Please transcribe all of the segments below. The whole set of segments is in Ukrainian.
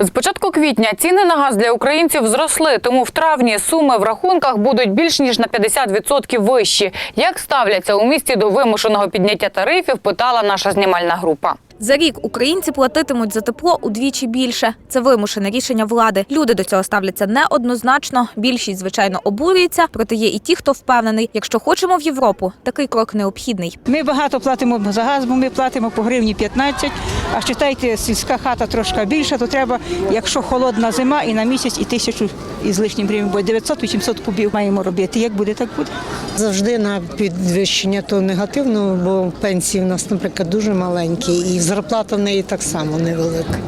З початку квітня ціни на газ для українців зросли, тому в травні суми в рахунках будуть більш ніж на 50% вищі. Як ставляться у місті до вимушеного підняття тарифів, питала наша знімальна група. За рік українці платитимуть за тепло удвічі більше. Це вимушене рішення влади. Люди до цього ставляться неоднозначно. Більшість, звичайно, обурюється, проте є і ті, хто впевнений, якщо хочемо в Європу, такий крок необхідний. Ми багато платимо за газ, бо ми платимо по гривні 15, а считайте, сільська хата трошки більша, то треба, якщо холодна зима, і на місяць, і тисячу із лишнім гривень, бо 900-800 кубів маємо робити. Як буде, так буде. Завжди на підвищення то негативно, бо пенсії в нас, наприклад, дуже маленькі, і зарплата в неї так само невелика.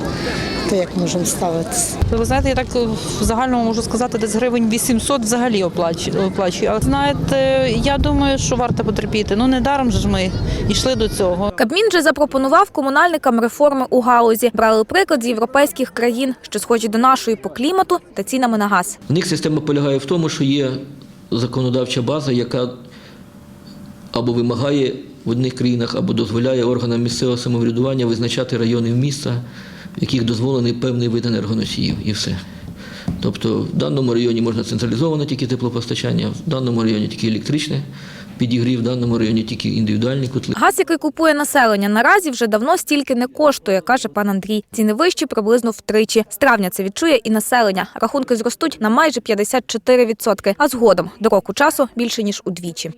То як можемо ставитися? Ви знаєте, я так е, в загальному можу сказати, десь гривень 800 взагалі оплачу- оплачую. Але знаєте, я думаю, що варто потерпіти. Ну недаром же ж ми йшли до цього. Кабмін же запропонував комунальникам реформи у галузі. Брали приклад з європейських країн, що схожі до нашої по клімату та цінами на газ. В них система полягає в тому, що є законодавча база, яка або вимагає в одних країнах, або дозволяє органам місцевого самоврядування визначати райони міста, в яких дозволений певний вид енергоносіїв, і все. Тобто в даному районі можна централізоване тільки теплопостачання, в даному районі тільки електричне підігрів, в даному районі тільки індивідуальні котли. Газ, який купує населення, наразі вже давно стільки не коштує, каже пан Андрій. Ціни вищі приблизно втричі. З травня це відчує і населення. Рахунки зростуть на майже 54%, а згодом до року часу більше ніж удвічі.